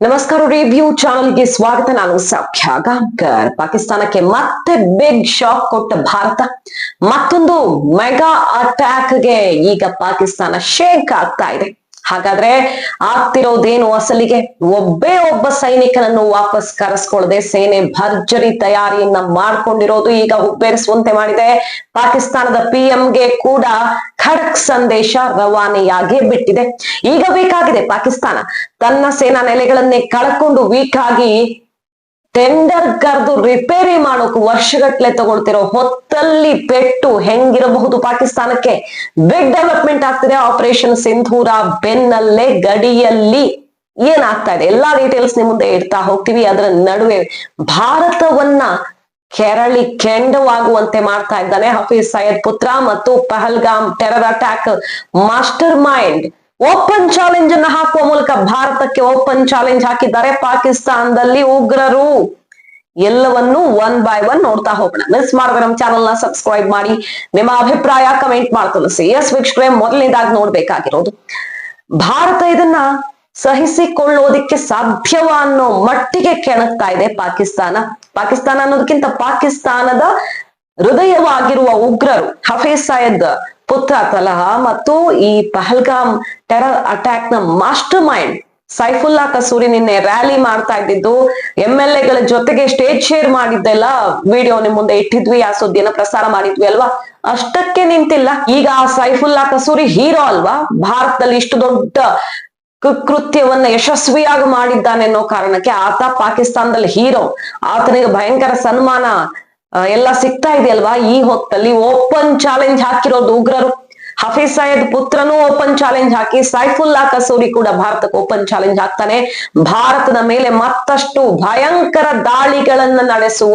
ನಮಸ್ಕಾರ ರಿವ್ಯೂ ಚಾನಲ್ಗೆ ಸ್ವಾಗತ. ನಾನು ಸೌಖ್ಯ ಗಾಂಕರ್ ಪಾಕಿಸ್ತಾನಕ್ಕೆ ಮತ್ತೆ ಬಿಗ್ ಶಾಕ್ ಕೊಟ್ಟ ಭಾರತ. ಮತ್ತೊಂದು ಮೆಗಾ ಅಟ್ಯಾಕ್ಗೆ ಈಗ ಪಾಕಿಸ್ತಾನ ಶೇಕ್ ಆಗ್ತಾ ಇದೆ. ಹಾಗಾದ್ರೆ ಆಗ್ತಿರೋದೇನು ಅಸಲಿಗೆ? ಒಬ್ಬೇ ಒಬ್ಬ ಸೈನಿಕನನ್ನು ವಾಪಸ್ ಕರೆಸ್ಕೊಳ್ಳದೆ ಸೇನೆ ಭರ್ಜರಿ ತಯಾರಿಯನ್ನ ಮಾಡ್ಕೊಂಡಿರೋದು ಈಗ ಹುಬ್ಬೇರಿಸುವಂತೆ ಮಾಡಿದೆ. ಪಾಕಿಸ್ತಾನದ ಪಿಎಂಗೆ ಕೂಡ ಖಡಕ್ ಸಂದೇಶ ರವಾನೆಯಾಗಿ ಬಿಟ್ಟಿದೆ. ಈಗ ಬೇಕಾಗಿದೆ ಪಾಕಿಸ್ತಾನ ತನ್ನ ಸೇನಾ ನೆಲೆಗಳನ್ನೇ ಕಳ್ಕೊಂಡು ವೀಕ್ ಆಗಿ ಟೆಂಡರ್ ಕರೆದು ರಿಪೇರಿ ಮಾಡೋಕ್ ವರ್ಷಗಟ್ಲೆ ತಗೊಳ್ತಿರೋ ಹೊತ್ತಲ್ಲಿ ಪೆಟ್ಟು ಹೆಂಗಿರಬಹುದು ಪಾಕಿಸ್ತಾನಕ್ಕೆ? ಬಿಗ್ ಡೆವಲಪ್ಮೆಂಟ್ ಆಗ್ತಿದೆ ಆಪರೇಷನ್ ಸಿಂಧೂರ ಬೆನ್ನಲ್ಲೇ ಗಡಿಯಲ್ಲಿ ಏನಾಗ್ತಾ ಇದೆ? ಎಲ್ಲಾ ಡೀಟೇಲ್ಸ್ ನಿಮ್ ಮುಂದೆ ಇಡ್ತಾ ಹೋಗ್ತೀವಿ. ಅದರ ನಡುವೆ ಭಾರತವನ್ನ ಕೆರಳಿ ಕೆಂಡವಾಗುವಂತೆ ಮಾಡ್ತಾ ಇದ್ದಾನೆ ಹಫೀಜ್ ಸೈಯದ್ ಪುತ್ರ ಮತ್ತು Pahalgam terror attack mastermind open challenge ಅನ್ನ ಹಾಕುವ ಮೂಲಕ ಭಾರತಕ್ಕೆ ಓಪನ್ ಚಾಲೆಂಜ್ ಹಾಕಿದ್ದಾರೆ. ಪಾಕಿಸ್ತಾನದಲ್ಲಿ ಉಗ್ರರು. ಎಲ್ಲವನ್ನು ಒನ್ ಬೈ ಒನ್ ನೋಡ್ತಾ ಹೋಗೋಣ. ಮಿಸ್ ಮಾಡಿದ್ರೆ ನಮ್ಮ ಚಾನಲ್ನ ಸಬ್ಸ್ಕ್ರೈಬ್ ಮಾಡಿ. ನಿಮ್ಮ ಅಭಿಪ್ರಾಯ ಕಮೆಂಟ್ ಮಾಡಿ ತಿಳಿಸಿ. ಎಸ್ ವೀಕ್ಷಕರೇ ಮೊದಲನೇದಾಗಿ ನೋಡ್ಬೇಕಾಗಿರೋದು. ಭಾರತ ಇದನ್ನ ಸಹಿಸಿಕೊಳ್ಳೋದಿಕ್ಕೆ ಸಾಧ್ಯವ ಅನ್ನೋ ಮಟ್ಟಿಗೆ ಕೆಣಕ್ತಾ ಇದೆ ಪಾಕಿಸ್ತಾನ. ಪಾಕಿಸ್ತಾನ ಅನ್ನೋದಕ್ಕಿಂತ ಪಾಕಿಸ್ತಾನದ ಹೃದಯವಾಗಿರುವ ಉಗ್ರರು ಹಫೇಜ್ ಸಯದ್ ಪುತ್ರ ತಲಹ ಮತ್ತು ಈ ಪಹಲ್ಗಾಮ್ ಟೆರರ್ ಅಟ್ಯಾಕ್ನ ಮಾಸ್ಟರ್ ಮೈಂಡ್ ಸೈಫುಲ್ಲಾ ಕಸೂರಿ ನಿನ್ನೆ ರ್ಯಾಲಿ ಮಾಡ್ತಾ ಇದ್ದಿದ್ದು. ಎಂ ಎಲ್ ಎಗಳ ಜೊತೆಗೆ ಸ್ಟೇಜ್ ಶೇರ್ ಮಾಡಿದ್ದೆಲ್ಲ ವಿಡಿಯೋ ನಿಮ್ ಮುಂದೆ ಇಟ್ಟಿದ್ವಿ. ಆ ಸುದ್ದಿಯನ್ನ ಪ್ರಸಾರ ಮಾಡಿದ್ವಿ ಅಲ್ವಾ? ಅಷ್ಟಕ್ಕೆ ನಿಂತಿಲ್ಲ. ಈಗ ಆ ಸೈಫುಲ್ಲಾ ಕಸೂರಿ ಹೀರೋ ಅಲ್ವಾ? ಭಾರತದಲ್ಲಿ ಇಷ್ಟು ದೊಡ್ಡ ಕೃತ್ಯವನ್ನ ಯಶಸ್ವಿಯಾಗಿ ಮಾಡಿದ್ದಾನೆ ಅನ್ನೋ ಕಾರಣಕ್ಕೆ ಆತ ಪಾಕಿಸ್ತಾನದಲ್ಲಿ ಹೀರೋ. ಆತನಿಗೆ ಭಯಂಕರ ಸನ್ಮಾನ ಎಲ್ಲ ಸಿಗ್ತಾ ಇದೆಯಲ್ವಾ? ಈ ಹೊತ್ತಲ್ಲಿ ಓಪನ್ ಚಾಲೆಂಜ್ ಹಾಕಿರೋದು ಉಗ್ರರು. ಹಫೀಸ್ ಸಯದ್ ಪುತ್ರನು ಓಪನ್ ಚಾಲೆಂಜ್ ಹಾಕಿ ಸೈಫುಲ್ಲಾ ಕಸೂರಿ ಕೂಡ ಭಾರತಕ್ಕೆ ಓಪನ್ ಚಾಲೆಂಜ್ ಹಾಕ್ತಾನೆ. ಭಾರತದ ಮೇಲೆ ಮತ್ತಷ್ಟು ಭಯಂಕರ ದಾಳಿಗಳನ್ನ ನಡೆಸುವ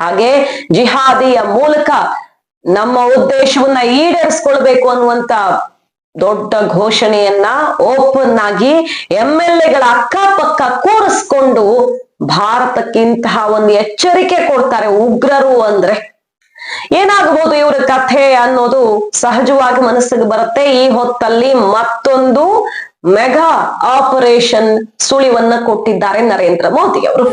ಹಾಗೆ ಜಿಹಾದಿಯ ಮೂಲಕ ನಮ್ಮ ಉದ್ದೇಶವನ್ನ ಈಡೇರಿಸ್ಕೊಳ್ಬೇಕು ಅನ್ನುವಂತ ದೊಡ್ಡ ಘೋಷಣೆಯನ್ನ ಓಪನ್ ಆಗಿ ಎಂ ಎಲ್ ಎಗಳ ಅಕ್ಕಪಕ್ಕ ಕೂರಿಸ್ಕೊಂಡು ಭಾರತಕ್ಕೆ ಇಂತಹ ಒಂದು ಎಚ್ಚರಿಕೆ ಕೊಡ್ತಾರೆ ಉಗ್ರರು ಅಂದ್ರೆ. ಏನಾಗಬಹುದು ಇವರ ಕಥೆ ಅನ್ನೋದು ಸಹಜವಾಗಿ ಮನಸ್ಸಿಗೆ ಬರುತ್ತೆ. ಈ ಹೊತ್ತಲ್ಲಿ ಮತ್ತೊಂದು ಮೆಗಾ ಆಪರೇಷನ್ ಸುಳಿವನ್ನ ಕೊಟ್ಟಿದ್ದಾರೆ ನರೇಂದ್ರ ಮೋದಿ ಅವರು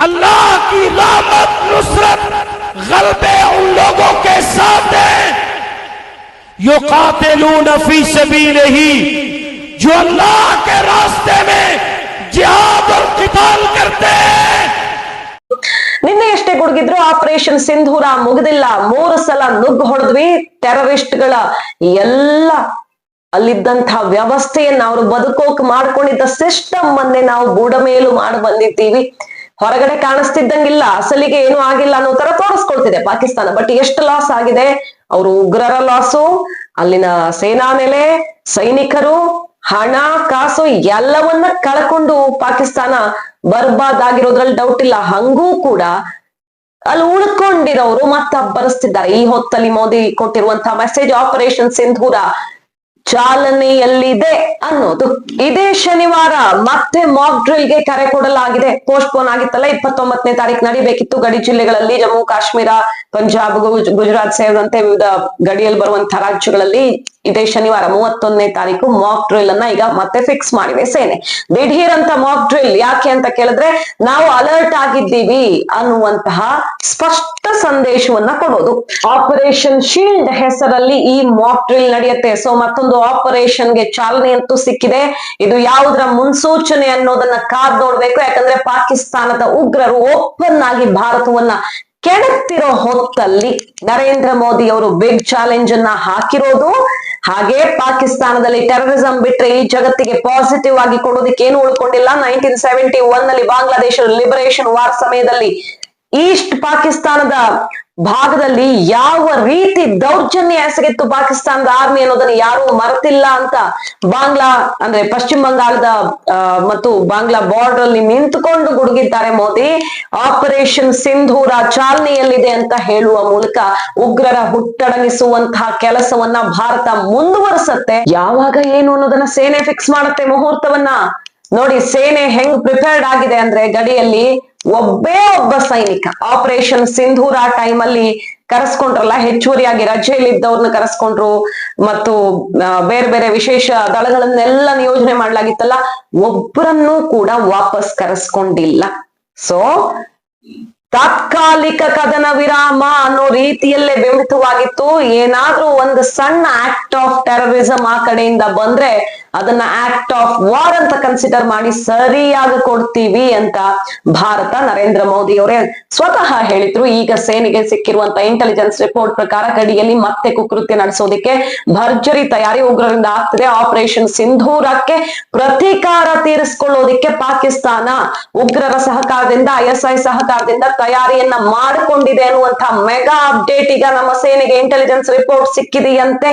अल्लाह की रहमत नुसरत गलबे उन लोगों के साथ है यो कातिलून फी सबील ही जो अल्लाह के रास्ते में जिहाद और किताल करते हैं ನಿನ್ನೆ ಎಷ್ಟೇ ಗುಡುಗಿದ್ರು ಆಪರೇಷನ್ ಸಿಂಧೂರ ಮುಗಿದಿಲ್ಲ ಮೂರು ಸಲ ನುಗ್ಗು ಹೊಡೆದ್ವಿ ಟೆರರಿಸ್ಟ್ಗಳ ಎಲ್ಲ ಅಲ್ಲಿದ್ದಂತಹ ವ್ಯವಸ್ಥೆಯನ್ನ ಅವರು ಬದುಕೋಕ್ ಮಾಡ್ಕೊಂಡಿದ್ದ ಸಿಸ್ಟಮ್ ಅನ್ನೇ ನಾವು ಬುಡಮೇಲು ಮಾಡಿ ಬಂದಿದ್ದೀವಿ ಹೊರಗಡೆ ಕಾಣಿಸ್ತಿದ್ದಂಗಿಲ್ಲ, ಅಸಲಿಗೆ ಏನು ಆಗಿಲ್ಲ ಅನ್ನೋ ತರ ತೋರಿಸ್ಕೊಳ್ತಿದೆ ಪಾಕಿಸ್ತಾನ. ಬಟ್ ಎಷ್ಟು ಲಾಸ್ ಆಗಿದೆ? ಅವರು ಉಗ್ರರ ಲಾಸು ಅಲ್ಲಿನ ಸೇನಾ ನೆಲೆ, ಸೈನಿಕರು, ಹಣ, ಕಾಸು ಎಲ್ಲವನ್ನ ಕಳ್ಕೊಂಡು ಪಾಕಿಸ್ತಾನ ಬರ್ಬಾದ್ ಆಗಿರೋದ್ರಲ್ಲಿ ಡೌಟ್ ಇಲ್ಲ. ಹಂಗೂ ಕೂಡ ಅಲ್ಲಿ ಉಳ್ಕೊಂಡಿರೋರು ಮತ್ತೆ ಅಬ್ಬರಿಸ್ತಿದ್ದಾರೆ ಈ ಹೊತ್ತಲ್ಲಿ ಮೋದಿ ಕೊಟ್ಟಿರುವಂತಹ ಮೆಸೇಜ್ ಆಪರೇಷನ್ ಸಿಂಧೂರ. ಚಾಲನೆಯಲ್ಲಿದೆ ಅನ್ನೋದು. ಇದೇ ಶನಿವಾರ ಮತ್ತೆ ಮಾಕ್ ಡ್ರಿಲ್ಗೆ ಕರೆ ಕೊಡಲಾಗಿದೆ. ಪೋಸ್ಟ್ಪೋನ್ ಆಗಿತ್ತಲ್ಲ, ಇಪ್ಪತ್ತೊಂಬತ್ತನೇ ತಾರೀಕು ನಡಿಬೇಕಿತ್ತು. ಗಡಿ ಜಿಲ್ಲೆಗಳಲ್ಲಿ ಜಮ್ಮು, ಕಾಶ್ಮೀರ, ಪಂಜಾಬ್ ಗುಜರಾತ್ ಸೇರಿದಂತೆ ವಿವಿಧ ಗಡಿಯಲ್ಲಿ ಬರುವಂತಹ ರಾಜ್ಯಗಳಲ್ಲಿ ಇದೇ ಶನಿವಾರ ಮೂವತ್ತೊಂದನೇ ತಾರೀಕು ಮಾಕ್ ಡ್ರಿಲ್ ಅನ್ನ ಈಗ ಮತ್ತೆ ಫಿಕ್ಸ್ ಮಾಡಿದೆ ಸೇನೆ. ದಿಢೀರ್ ಅಂತ ಮಾಕ್ ಡ್ರಿಲ್ ಯಾಕೆ ಅಂತ ಕೇಳಿದ್ರೆ ನಾವು ಅಲರ್ಟ್ ಆಗಿದ್ದೀವಿ ಅನ್ನುವಂತಹ ಸ್ಪಷ್ಟ ಸಂದೇಶವನ್ನ ಕೊಡೋದು. ಆಪರೇಷನ್ ಶೀಲ್ಡ್ ಹೆಸರಲ್ಲಿ ಈ ಮಾಕ್ ಡ್ರಿಲ್ ನಡೆಯುತ್ತೆ. ಸೊ ಮತ್ತೊಂದು ಆಪರೇಷನ್ಗೆ ಚಾಲನೆ ಅಂತೂ ಸಿಕ್ಕಿದೆ. ಇದು ಯಾವುದರ ಮುನ್ಸೂಚನೆ ಅನ್ನೋದನ್ನ ಕಾದ್ ನೋಡ್ಬೇಕು. ಯಾಕಂದ್ರೆ ಪಾಕಿಸ್ತಾನದ ಉಗ್ರರು ಓಪನ್ ಆಗಿ ಭಾರತವನ್ನ ಕೆಡುತ್ತಿರೋ ಹೊತ್ತಲ್ಲಿ ನರೇಂದ್ರ ಮೋದಿ ಅವರು ಬಿಗ್ ಚಾಲೆಂಜ್ ಅನ್ನ ಹಾಕಿರೋದು. ಹಾಗೆ ಪಾಕಿಸ್ತಾನದಲ್ಲಿ ಟೆರರಿಸಂ ಬಿಟ್ರೆ ಈ ಜಗತ್ತಿಗೆ ಪಾಸಿಟಿವ್ ಆಗಿ ಕೊಡೋದಕ್ಕೆ ಏನು ಉಳ್ಕೊಂಡಿಲ್ಲ. ನೈನ್ಟೀನ್ ಸೆವೆಂಟಿ ಒನ್ನಲ್ಲಿ ಬಾಂಗ್ಲಾದೇಶ ಲಿಬರೇಷನ್ ವಾರ್ ಸಮಯದಲ್ಲಿ ಈಸ್ಟ್ ಪಾಕಿಸ್ತಾನದ ಭಾಗದಲ್ಲಿ ಯಾವ ರೀತಿ ದೌರ್ಜನ್ಯ ಎಸಗಿತ್ತು ಪಾಕಿಸ್ತಾನದ ಆರ್ಮಿ ಅನ್ನೋದನ್ನ ಯಾರು ಮರೆತಿಲ್ಲ ಅಂತ ಬಾಂಗ್ಲಾ, ಅಂದ್ರೆ ಪಶ್ಚಿಮ ಬಂಗಾಳದ ಮತ್ತು ಬಾಂಗ್ಲಾ ಬಾರ್ಡರ್ ಅಲ್ಲಿ ನಿಂತುಕೊಂಡು ಗುಡುಗಿದ್ದಾರೆ ಮೋದಿ. ಆಪರೇಷನ್ ಸಿಂಧೂರ ಚಾಲನೆಯಲ್ಲಿದೆ ಅಂತ ಹೇಳುವ ಮೂಲಕ ಉಗ್ರರ ಹುಟ್ಟಡಗಿಸುವಂತಹ ಕೆಲಸವನ್ನ ಭಾರತ ಮುಂದುವರಿಸತ್ತೆ. ಯಾವಾಗ ಏನು ಅನ್ನೋದನ್ನ ಸೇನೆ ಫಿಕ್ಸ್ ಮಾಡುತ್ತೆ ಮುಹೂರ್ತವನ್ನ? ನೋಡಿ, ಸೇನೆ ಹೆಂಗ್ ಪ್ರಿಪೇರ್ಡ್ ಆಗಿದೆ ಅಂದ್ರೆ ಗಡಿಯಲ್ಲಿ ಒಬ್ಬೇ ಒಬ್ಬ ಸೈನಿಕ. ಆಪರೇಷನ್ ಸಿಂಧೂರ ಟೈಮ್ ಅಲ್ಲಿ ಕರೆಸ್ಕೊಂಡ್ರಲ್ಲ, ಹೆಚ್ಚುವರಿಯಾಗಿ ರಜೆಯಲ್ಲಿ ಇದ್ದವ್ರನ್ನ ಕರೆಸ್ಕೊಂಡ್ರು, ಮತ್ತು ಬೇರೆ ಬೇರೆ ವಿಶೇಷ ದಳಗಳನ್ನೆಲ್ಲ ನಿಯೋಜನೆ ಮಾಡ್ಲಾಗಿತ್ತಲ್ಲ, ಒಬ್ಬರನ್ನೂ ಕೂಡ ವಾಪಸ್ ಕರೆಸ್ಕೊಂಡಿಲ್ಲ. ಸೊ ತಾತ್ಕಾಲಿಕ ಕದನ ವಿರಾಮ ಅನ್ನೋ ರೀತಿಯಲ್ಲೇ ಬಿಂಬಿತವಾಗಿತ್ತು ಏನಾದ್ರೂ ಒಂದು ಸಣ್ಣ ಆಕ್ಟ್ ಆಫ್ ಟೆರರಿಸಂ ಆ ಕಡೆಯಿಂದ ಬಂದ್ರೆ ಅದನ್ನ ಆಕ್ಟ್ ಆಫ್ ವಾರ್ ಅಂತ ಕನ್ಸಿಡರ್ ಮಾಡಿ ಸರಿಯಾಗಿ ಕೊಡ್ತೀವಿ ಅಂತ ಭಾರತ ನರೇಂದ್ರ ಮೋದಿ ಅವರೇ ಸ್ವತಃ ಹೇಳಿದ್ರು. ಈಗ ಸೇನೆಗೆ ಸಿಕ್ಕಿರುವಂತ ಇಂಟೆಲಿಜೆನ್ಸ್ ರಿಪೋರ್ಟ್ ಪ್ರಕಾರ ಗಡಿಯಲ್ಲಿ ಮತ್ತೆ ಕುಕೃತ್ಯ ನಡೆಸೋದಿಕ್ಕೆ ಭರ್ಜರಿ ತಯಾರಿ ಉಗ್ರರಿಂದ ಆಗ್ತಿದೆ. ಆಪರೇಷನ್ ಸಿಂಧೂರಕ್ಕೆ ಪ್ರತೀಕಾರ ತೀರಿಸಿಕೊಳ್ಳೋದಿಕ್ಕೆ ಪಾಕಿಸ್ತಾನ ಉಗ್ರರ ಸಹಕಾರದಿಂದ ಐಎಸ್ಐ ಸಹಕಾರದಿಂದ ತಯಾರಿಯನ್ನ ಮಾಡಿಕೊಂಡಿದೆ ಅನ್ನುವಂತಹ ಮೆಗಾ ಅಪ್ಡೇಟ್ ಈಗ ನಮ್ಮ ಸೇನೆಗೆ ಇಂಟೆಲಿಜೆನ್ಸ್ ರಿಪೋರ್ಟ್ ಸಿಕ್ಕಿದೆಯಂತೆ.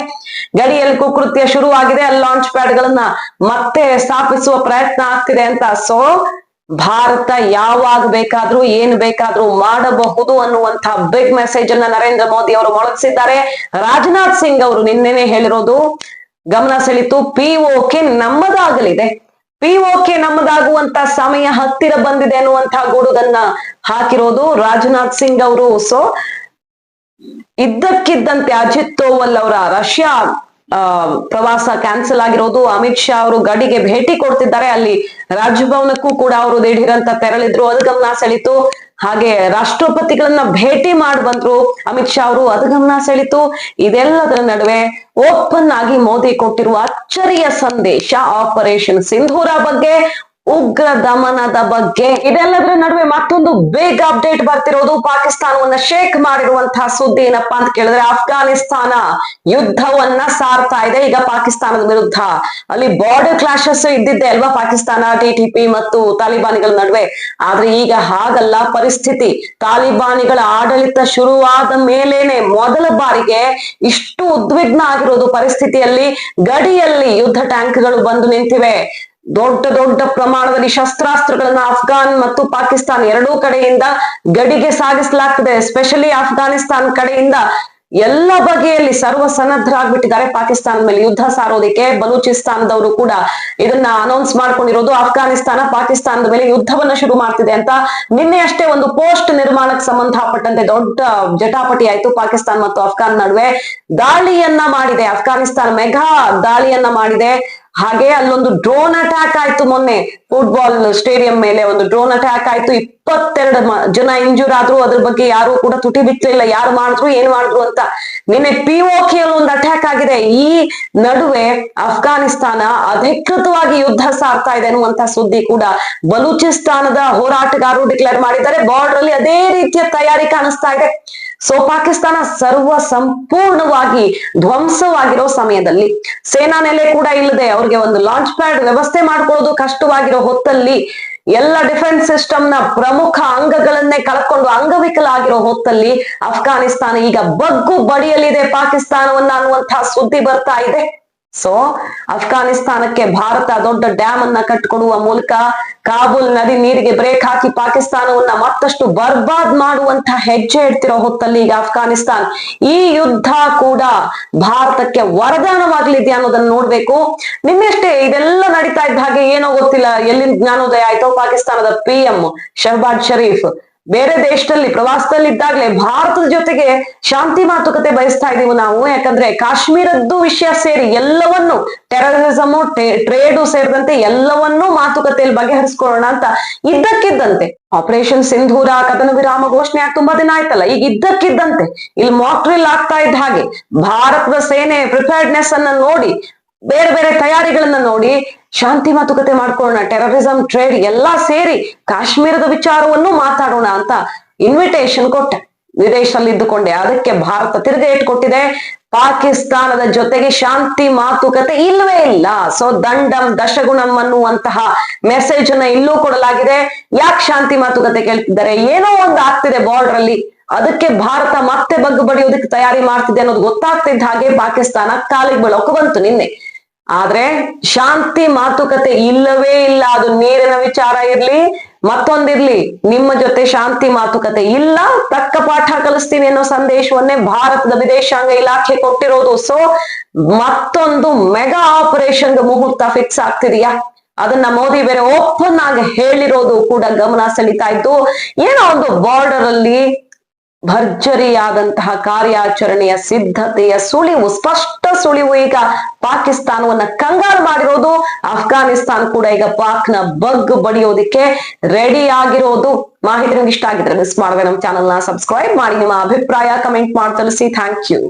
ಗಡಿಯಲ್ಲಿ ಕುಕೃತ್ಯ ಶುರುವಾಗಿದೆ, ಅಲ್ಲಿ ಲಾಂಚ್ ಪ್ಯಾಡ್ ಗಳನ್ನ ಮತ್ತೆ ಸ್ಥಾಪಿಸುವ ಪ್ರಯತ್ನ ಆಗ್ತಿದೆ ಅಂತ. ಸೊ ಭಾರತ ಯಾವಾಗ ಬೇಕಾದ್ರೂ, ಏನ್ ಬೇಕಾದ್ರೂ ಮಾಡಬಹುದು ಅನ್ನುವಂತಹ ಬಿಗ್ ಮೆಸೇಜ್ ಅನ್ನ ನರೇಂದ್ರ ಮೋದಿ ಅವರು ಮೊಳಗಿಸಿದ್ದಾರೆ. ರಾಜನಾಥ್ ಸಿಂಗ್ ಅವರು ನಿನ್ನೆನೆ ಹೇಳಿರೋದು, ಗಮನ ಸೆಳೀತು ಪಿಒಕೆ ನಮ್ಮದಾಗಲಿದೆ. ಪಿಒಕೆ ನಮ್ಮದಾಗುವಂತ ಸಮಯ ಹತ್ತಿರ ಬಂದಿದೆ ಅನ್ನುವಂತ ಗೂಡುಗನ್ನ ಹಾಕಿರೋದು ರಾಜನಾಥ್ ಸಿಂಗ್ ಅವರು. ಸೊ ಇದ್ದಕ್ಕಿದ್ದಂತೆ ಅಜಿತ್ ತೋವಲ್ ಅವರ ರಷ್ಯಾ ಪ್ರವಾಸ ಕ್ಯಾನ್ಸಲ್ ಆಗಿರೋದು. ಅಮಿತ್ ಶಾ ಅವರು ಗಡಿಗೆ ಭೇಟಿ ಕೊಡ್ತಿದ್ದಾರೆ. ಅಲ್ಲಿ ರಾಜಭವನಕ್ಕೂ ಕೂಡ ಅವರು ದಿಢೀರಂತ ತೆರಳಿದ್ರು. ಅದು ಗಮನ ಸೆಳೀತು ಹಾಗೆ ರಾಷ್ಟ್ರಪತಿಗಳನ್ನ ಭೇಟಿ ಮಾಡಿ ಬಂದ್ರು. ಅಮಿತ್ ಶಾ ಅವರು ಅದು ಗಮನ ಸೆಳೀತು ಇದೆಲ್ಲದರ ನಡುವೆ ಓಪನ್ ಆಗಿ ಮೋದಿ ಕೊಟ್ಟಿರುವ ಅಚ್ಚರಿಯ ಸಂದೇಶ ಆಪರೇಷನ್ ಸಿಂಧೂರ ಬಗ್ಗೆ ಉಗ್ರ ದಮನದ ಬಗ್ಗೆ ಇದೆಲ್ಲದರ ನಡುವೆ ಮತ್ತೊಂದು ಬಿಗ್ ಅಪ್ಡೇಟ್ ಬರ್ತಿರೋದು. ಪಾಕಿಸ್ತಾನವನ್ನ ಶೇಕ್ ಮಾಡಿರುವಂತಹ ಸುದ್ದಿ ಏನಪ್ಪಾ ಅಂತ ಕೇಳಿದ್ರೆ ಅಫ್ಘಾನಿಸ್ತಾನ ಯುದ್ಧವನ್ನ ಸಾರ್ತಾ ಇದೆ. ಈಗ ಪಾಕಿಸ್ತಾನದ ವಿರುದ್ಧ ಅಲ್ಲಿ ಬಾರ್ಡರ್ ಕ್ಲಾಶಸ್ ಇದ್ದಿದ್ದೆ ಅಲ್ವಾ ಪಾಕಿಸ್ತಾನ ಟಿಟಿಪಿ ಮತ್ತು ತಾಲಿಬಾನಿಗಳ ನಡುವೆ? ಆದ್ರೆ ಈಗ ಹಾಗಲ್ಲ. ಪರಿಸ್ಥಿತಿ ತಾಲಿಬಾನಿಗಳ ಆಡಳಿತ ಶುರುವಾದ ಮೇಲೇನೆ ಮೊದಲ ಬಾರಿಗೆ ಇಷ್ಟು ಉದ್ವಿಗ್ನ ಆಗಿರೋದು ಪರಿಸ್ಥಿತಿಯಲ್ಲಿ ಗಡಿಯಲ್ಲಿ ಯುದ್ಧ ಟ್ಯಾಂಕ್ಗಳು ಬಂದು ನಿಂತಿವೆ. ದೊಡ್ಡ ದೊಡ್ಡ ಪ್ರಮಾಣದಲ್ಲಿ ಶಸ್ತ್ರಾಸ್ತ್ರಗಳನ್ನ ಅಫ್ಘಾನ್ ಮತ್ತು ಪಾಕಿಸ್ತಾನ್ ಎರಡೂ ಕಡೆಯಿಂದ ಗಡಿಗೆ ಸಾಗಿಸಲಾಗ್ತದೆ. ಎಸ್ಪೆಷಲಿ ಅಫ್ಘಾನಿಸ್ತಾನ್ ಕಡೆಯಿಂದ ಎಲ್ಲ ಬಗೆಯಲ್ಲಿ ಸರ್ವ ಸನ್ನದ್ಧರಾಗ್ಬಿಟ್ಟಿದ್ದಾರೆ ಪಾಕಿಸ್ತಾನ ಮೇಲೆ ಯುದ್ಧ ಸಾರೋದಿಕ್ಕೆ. ಬಲೂಚಿಸ್ತಾನದವರು ಕೂಡ ಇದನ್ನ ಅನೌನ್ಸ್ ಮಾಡ್ಕೊಂಡಿರೋದು ಅಫ್ಘಾನಿಸ್ತಾನ, ಪಾಕಿಸ್ತಾನದ ಮೇಲೆ ಯುದ್ಧವನ್ನ ಶುರು ಮಾಡ್ತಿದೆ ಅಂತ. ನಿನ್ನೆ ಅಷ್ಟೇ ಒಂದು ಪೋಸ್ಟ್ ನಿರ್ಮಾಣಕ್ಕೆ ಸಂಬಂಧಪಟ್ಟಂತೆ ದೊಡ್ಡ ಜಟಾಪಟಿ ಆಯ್ತು ಪಾಕಿಸ್ತಾನ ಮತ್ತು ಅಫ್ಘಾನ್ ನಡುವೆ. ದಾಳಿಯನ್ನ ಮಾಡಿದೆ, ಅಫ್ಘಾನಿಸ್ತಾನ ಮೆಘಾ ದಾಳಿಯನ್ನ ಮಾಡಿದೆ. ಹಾಗೆ ಅಲ್ಲೊಂದು ಡ್ರೋನ್ ಅಟ್ಯಾಕ್ ಆಯ್ತು ಮೊನ್ನೆ. ಫುಟ್ಬಾಲ್ ಸ್ಟೇಡಿಯಂ ಮೇಲೆ ಒಂದು ಡ್ರೋನ್ ಅಟ್ಯಾಕ್ ಆಯ್ತು. ಇಪ್ಪತ್ತೆರಡು ಜನ ಇಂಜೂರ್ ಆದ್ರು ಅದ್ರ ಬಗ್ಗೆ ಯಾರು ಕೂಡ ತುಟಿ ಬಿತ್ತಲಿಲ್ಲ ಯಾರು ಮಾಡಿದ್ರು, ಏನ್ ಮಾಡಿದ್ರು ಅಂತ. ನಿನ್ನೆ ಪಿಒಕೆ ಅಲ್ಲಿ ಒಂದು ಅಟ್ಯಾಕ್ ಆಗಿದೆ. ಈ ನಡುವೆ ಅಫ್ಘಾನಿಸ್ತಾನ ಅಧಿಕೃತವಾಗಿ ಯುದ್ಧ ಸಾರ್ತಾ ಇದೆ ಅನ್ನುವಂತ ಸುದ್ದಿ ಕೂಡ ಬಲೂಚಿಸ್ತಾನದ ಹೋರಾಟಗಾರರು ಡಿಕ್ಲೇರ್ ಮಾಡಿದ್ದಾರೆ. ಬಾರ್ಡರ್ ಅಲ್ಲಿ ಅದೇ ರೀತಿಯ ತಯಾರಿ ಕಾಣಿಸ್ತಾ ಇದೆ. ಸೊ ಪಾಕಿಸ್ತಾನ ಸರ್ವ ಸಂಪೂರ್ಣವಾಗಿ ಧ್ವಂಸವಾಗಿರೋ ಸಮಯದಲ್ಲಿ ಸೇನಾ ನೆಲೆ ಕೂಡ ಇಲ್ಲದೆ ಅವ್ರಿಗೆ ಒಂದು ಲಾಂಚ್ ಪ್ಯಾಡ್ ವ್ಯವಸ್ಥೆ ಮಾಡ್ಕೊಳ್ಳೋದು ಕಷ್ಟವಾಗಿರೋ ಹೊತ್ತಲ್ಲಿ ಎಲ್ಲ ಡಿಫೆನ್ಸ್ ಸಿಸ್ಟಮ್ನ ಪ್ರಮುಖ ಅಂಗಗಳನ್ನೇ ಕಳ್ಕೊಂಡು ಅಂಗವಿಕಲ ಆಗಿರೋ ಹೊತ್ತಲ್ಲಿ ಅಫ್ಘಾನಿಸ್ತಾನ ಈಗ ಬಗ್ಗು ಬಡಿಯಲಿದೆ ಪಾಕಿಸ್ತಾನವನ್ನ ಅನ್ನುವಂತಹ ಸುದ್ದಿ ಬರ್ತಾ ಇದೆ. ಸೊ ಅಫ್ಘಾನಿಸ್ತಾನಕ್ಕೆ ಭಾರತ ದೊಡ್ಡ ಡ್ಯಾಮ್ ಅನ್ನ ಕಟ್ಟಿಕೊಡುವ ಮೂಲಕ ಕಾಬೂಲ್ ನದಿ ನೀರಿಗೆ ಬ್ರೇಕ್ ಹಾಕಿ ಪಾಕಿಸ್ತಾನವನ್ನ ಮತ್ತಷ್ಟು ಬರ್ಬಾದ್ ಮಾಡುವಂತ ಹೆಜ್ಜೆ ಇಡ್ತಿರೋ ಹೊತ್ತಲ್ಲಿ ಈಗ ಅಫ್ಘಾನಿಸ್ತಾನ್ ಈ ಯುದ್ಧ ಕೂಡ ಭಾರತಕ್ಕೆ ವರದಾನವಾಗಲಿದೆಯಾ ಅನ್ನೋದನ್ನ ನೋಡ್ಬೇಕು. ನಿನ್ನೆಷ್ಟೇ ಇದೆಲ್ಲ ನಡೀತಾ ಇದ್ದ ಹಾಗೆ ಏನೋ ಗೊತ್ತಿಲ್ಲ. ಎಲ್ಲಿಂದ ಜ್ಞಾನೋದಯ ಆಯ್ತೋ ಪಾಕಿಸ್ತಾನದ ಪಿ ಎಂ ಶಹಬಾದ್ ಶರೀಫ್. ಬೇರೆ ದೇಶದಲ್ಲಿ ಪ್ರವಾಸದಲ್ಲಿ ಇದ್ದಾಗಲೇ ಭಾರತದ ಜೊತೆಗೆ ಶಾಂತಿ ಮಾತುಕತೆ ಬಯಸ್ತಾ ಇದೀವಿ ನಾವು. ಯಾಕಂದ್ರೆ ಕಾಶ್ಮೀರದ್ದು ವಿಷಯ ಸೇರಿ ಎಲ್ಲವನ್ನು ಟೆರರಿಸಮು ಟ್ರೇಡು ಸೇರಿದಂತೆ ಎಲ್ಲವನ್ನೂ ಮಾತುಕತೆಯಲ್ಲಿ ಬಗೆಹರಿಸ್ಕೊಳ್ಳೋಣ ಅಂತ ಇದ್ದಕ್ಕಿದ್ದಂತೆ. ಆಪರೇಷನ್ ಸಿಂಧೂರ ಕದನ ವಿರಾಮ ಘೋಷಣೆ ತುಂಬಾ ದಿನ ಆಯ್ತಲ್ಲ, ಈಗ ಇದ್ದಕ್ಕಿದ್ದಂತೆ. ಇಲ್ಲಿ ಮಾಕ್ಡ್ರಿಲ್ ಆಗ್ತಾ ಇದ್ದ ಹಾಗೆ, ಭಾರತದ ಸೇನೆ ಪ್ರಿಪೇರ್ಡ್ನೆಸ್ ಅನ್ನ ನೋಡಿ ಬೇರೆ ಬೇರೆ ತಯಾರಿಗಳನ್ನ ನೋಡಿ ಶಾಂತಿ ಮಾತುಕತೆ ಮಾಡ್ಕೊಳ್ಳೋಣ ಟೆರರಿಸಂ ಟ್ರೇಡ್ ಎಲ್ಲಾ ಸೇರಿ ಕಾಶ್ಮೀರದ ವಿಚಾರವನ್ನು ಮಾತಾಡೋಣ ಅಂತ ಇನ್ವಿಟೇಷನ್ ಕೊಟ್ಟೆ. ವಿದೇಶದಲ್ಲಿ ಇದ್ದುಕೊಂಡೆ ಅದಕ್ಕೆ ಭಾರತ ತಿರುಗೇಟ್ ಇಟ್ಕೊಟ್ಟಿದೆ ಪಾಕಿಸ್ತಾನದ ಜೊತೆಗೆ ಶಾಂತಿ ಮಾತುಕತೆ ಇಲ್ಲವೇ ಇಲ್ಲ. ಸೊ ದಂಡಂ, ದಶಗುಣಂ ಅನ್ನುವಂತಹ ಮೆಸೇಜ್ ಅನ್ನ ಇಲ್ಲೂ ಕೊಡಲಾಗಿದೆ. ಯಾಕೆ ಶಾಂತಿ ಮಾತುಕತೆ ಕೇಳ್ತಿದ್ದಾರೆ? ಏನೋ ಒಂದು ಆಗ್ತಿದೆ ಬಾರ್ಡರ್ ಅಲ್ಲಿ. ಅದಕ್ಕೆ ಭಾರತ ಮತ್ತೆ ಬಗ್ಗು ಬಡಿಯೋದಕ್ಕೆ ತಯಾರಿ ಮಾಡ್ತಿದೆ ಅನ್ನೋದು ಗೊತ್ತಾಗ್ತಿದ್ದ ಹಾಗೆ ಪಾಕಿಸ್ತಾನ ಕಾಲಿಗೆ ಬೆಳಕು ಬಂತು ನಿನ್ನೆ. ಆದ್ರೆ ಶಾಂತಿ ಮಾತುಕತೆ ಇಲ್ಲವೇ ಇಲ್ಲ, ಅದು ನೀರಿನ ವಿಚಾರ ಇರ್ಲಿ, ಮತ್ತೊಂದಿರ್ಲಿ, ನಿಮ್ಮ ಜೊತೆ ಶಾಂತಿ ಮಾತುಕತೆ ಇಲ್ಲ, ತಕ್ಕ ಪಾಠ ಕಲಿಸ್ತೀನಿ ಅನ್ನೋ ಸಂದೇಶವನ್ನೇ ಭಾರತದ ವಿದೇಶಾಂಗ ಇಲಾಖೆ ಕೊಟ್ಟಿರೋದು. ಸೊ ಮತ್ತೊಂದು ಮೆಗಾ ಆಪರೇಷನ್ ಮುಹೂರ್ತ ಫಿಕ್ಸ್ ಆಗ್ತಿದೆಯಾ? ಅದನ್ನ ಮೋದಿ ಬೇರೆ ಓಪನ್ ಆಗಿ ಹೇಳಿರೋದು ಕೂಡ ಗಮನ ಸೆಳಿತಾ ಇತ್ತು ಏನೋ ಒಂದು ಬಾರ್ಡರ್ ಅಲ್ಲಿ ಭರ್ಜರಿಯಾದಂತಹ ಕಾರ್ಯಾಚರಣೆಯ ಸಿದ್ಧತೆಯ ಸುಳಿವು, ಸ್ಪಷ್ಟ ಸುಳಿವು ಈಗ ಪಾಕಿಸ್ತಾನವನ್ನ ಕಂಗಾಲು ಮಾಡಿರೋದು. ಅಫ್ಘಾನಿಸ್ತಾನ್ ಕೂಡ ಈಗ ಪಾಕ್ನ ಬಗ್ ಬಡಿಯೋದಿಕ್ಕೆ ರೆಡಿ ಆಗಿರೋದು. ಮಾಹಿತಿ ನಿಮ್ಗೆ ಇಷ್ಟ ಆಗಿದ್ರೆ ಮಿಸ್ ಮಾಡದೆ ನಮ್ಮ ಚಾನಲ್ನ ಸಬ್ಸ್ಕ್ರೈಬ್ ಮಾಡಿ. ನಿಮ್ಮ ಅಭಿಪ್ರಾಯ ಕಮೆಂಟ್ ಮಾಡಿ ತಿಳಿಸಿ. Thank you